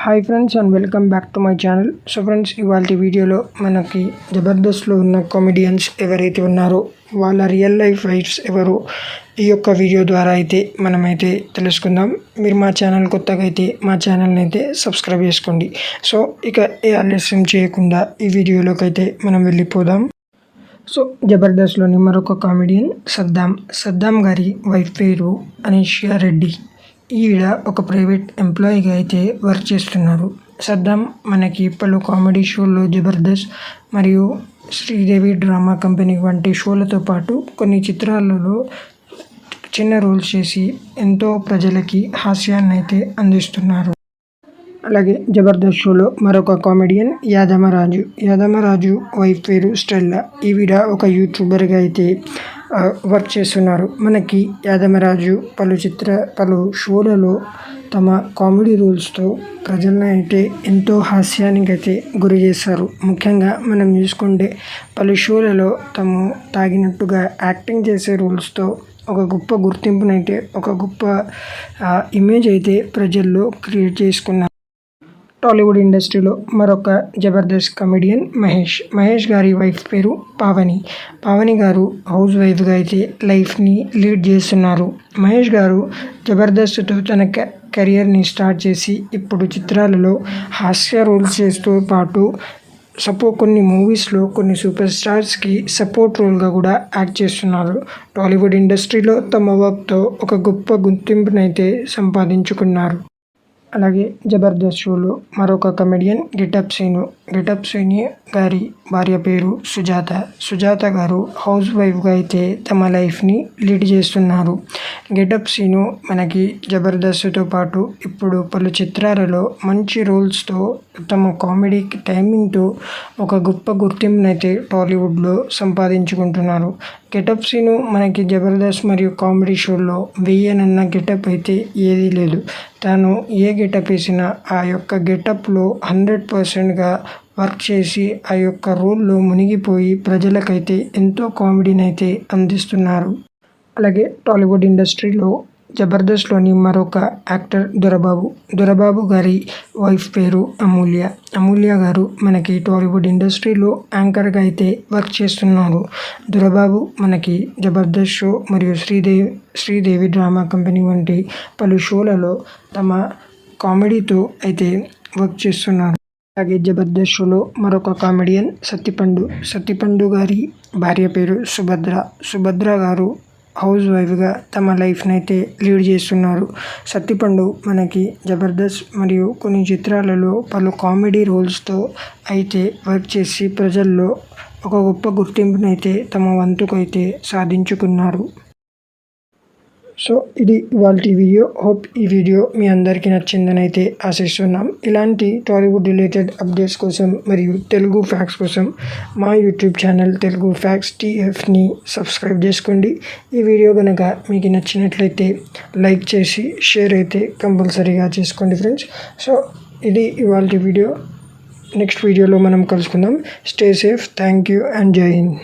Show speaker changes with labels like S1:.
S1: Hi friends and welcome back to my channel so friends ఇవాళ వీడియోలో మనకి జబర్దస్త్లో ఉన్న కామెడియన్స్ ఎవరైతే ఉన్నారో వాళ్ళ రియల్ లైఫ్ లైఫ్స్ ఎవరు ఈ యొక్క వీడియో ద్వారా అయితే మనమైతే తెలుసుకుందాం. మీరు మా ఛానల్ కొత్తగా అయితే మా ఛానల్ని అయితే సబ్స్క్రైబ్ చేసుకోండి. సో ఇక ఏ ఆలస్యం చేయకుండా ఈ వీడియోలోకి అయితే మనం వెళ్ళిపోదాం. సో జబర్దస్త్లోని మరొక కామెడియన్ సద్దాం. సద్దాం గారి వైఫ్ పేరు అనీషియా రెడ్డి. ఈవిడ ఒక ప్రైవేట్ ఎంప్లాయీగా అయితే వర్క్ చేస్తున్నారు. సద్దాం మనకి పలు కామెడీ షోల్లో జబర్దస్త్ మరియు శ్రీదేవి డ్రామా కంపెనీ వంటి షోలతో పాటు కొన్ని చిత్రాలలో చిన్న రోల్స్ చేసి ఎంతో ప్రజలకి హాస్యాన్ని అయితే అందిస్తున్నారు. అలాగే జబర్దస్త్ షోలో మరొక కామెడియన్ యాదమరాజు. యాదమరాజు వైఫ్ పేరు స్టెల్లా. ఈవిడ ఒక యూట్యూబర్గా అయితే వర్క్ చేస్తున్నారు. మనకి యాదమరాజు పలు చిత్ర పలు షోలలో తమ కామెడీ రూల్స్తో ప్రజలను అయితే ఎంతో హాస్యానికైతే గురి చేశారు. ముఖ్యంగా మనం చూసుకుంటే పలు షోలలో తాము తాగినట్టుగా యాక్టింగ్ చేసే రూల్స్తో ఒక గొప్ప గుర్తింపునైతే ఒక గొప్ప ఇమేజ్ అయితే ప్రజల్లో క్రియేట్ చేసుకున్నారు. టాలీవుడ్ ఇండస్ట్రీలో మరొక జబర్దస్త్ కమెడియన్ మహేష్. మహేష్ గారి వైఫ్ పేరు పావని. పావని గారు హౌస్ వైఫ్గా అయితే లైఫ్ని లీడ్ చేస్తున్నారు. మహేష్ గారు జబర్దస్త్తో తన కెరియర్ని స్టార్ట్ చేసి ఇప్పుడు చిత్రాలలో హాస్య రోల్స్ చేస్తూ పాటు సపో కొన్ని మూవీస్లో కొన్ని సూపర్ స్టార్స్కి సపోర్ట్ రోల్గా కూడా యాక్ట్ చేస్తున్నారు. టాలీవుడ్ ఇండస్ట్రీలో తమ వర్క్తో ఒక గొప్ప గుర్తింపునైతే సంపాదించుకున్నారు. అలాగే జబర్దస్త్ షోలో మరొక కమెడియన్ గిటప్ సీను గిటప్ సీని గారి భార్య పేరు సుజాత. సుజాత గారు హౌస్ వైఫ్గా అయితే తమ లైఫ్ని లీడ్ చేస్తున్నారు. గెటప్ సీను మనకి జబర్దస్త్తో పాటు ఇప్పుడు పలు చిత్రాలలో మంచి రోల్స్తో తమ కామెడీ టైమింగ్తో ఒక గొప్ప గుర్తింపునైతే టాలీవుడ్లో సంపాదించుకుంటున్నారు. గెటప్ సీను మనకి జబర్దస్త్ మరియు కామెడీ షోల్లో వెయ్యనన్న గెటప్ అయితే ఏదీ లేదు. తాను ఏ గెటప్ వేసినా ఆ యొక్క గెటప్లో హండ్రెడ్ పర్సెంట్గా వర్క్ చేసి ఆ యొక్క రోల్లో మునిగిపోయి ప్రజలకైతే ఎంతో కామెడీని అయితే అందిస్తున్నారు. అలాగే టాలీవుడ్ ఇండస్ట్రీలో జబర్దస్త్లోని మరొక యాక్టర్ దొరబాబు. దొరబాబు గారి వైఫ్ పేరు అమూల్య. అమూల్య గారు మనకి టాలీవుడ్ ఇండస్ట్రీలో యాంకర్గా అయితే వర్క్ చేస్తున్నారు. దొరబాబు మనకి జబర్దస్త్ షో మరియు శ్రీదేవి శ్రీదేవి డ్రామా కంపెనీ వంటి పలు షోలలో తమ కామెడీతో అయితే వర్క్ చేస్తున్నారు. అలాగే జబర్దస్త్ షోలో మరొక కామెడియన్ సత్తిపండు. సత్తిపండు గారి భార్య పేరు సుభద్ర. సుభద్ర గారు హౌస్ వైఫ్గా తమ లైఫ్ని అయితే లీడ్ చేస్తున్నారు. సత్తిపండు మనకి జబర్దస్త్ మరియు కొన్ని చిత్రాలలో పలు కామెడీ రోల్స్తో అయితే వర్క్ చేసి ప్రజల్లో ఒక గొప్ప గుర్తింపునైతే తమ వంతుకు అయితే సాధించుకున్నారు. సో ఇది ఇవాళ వీడియో. హోప్ ఈ వీడియో మీ అందరికీ నచ్చిందని అయితే ఆశిస్తున్నాం. ఇలాంటి టాలీవుడ్ రిలేటెడ్ అప్డేట్స్ కోసం మరియు తెలుగు ఫ్యాక్స్ కోసం మా యూట్యూబ్ ఛానల్ తెలుగు ఫ్యాక్స్ టీఎఫ్ని సబ్స్క్రైబ్ చేసుకోండి. ఈ వీడియో కనుక మీకు నచ్చినట్లయితే లైక్ చేసి షేర్ అయితే కంపల్సరీగా చేసుకోండి ఫ్రెండ్స్. సో ఇది ఇవాళ వీడియో. నెక్స్ట్ వీడియోలో మనం కలుసుకుందాం. Stay safe. Thank you and Jai Hind.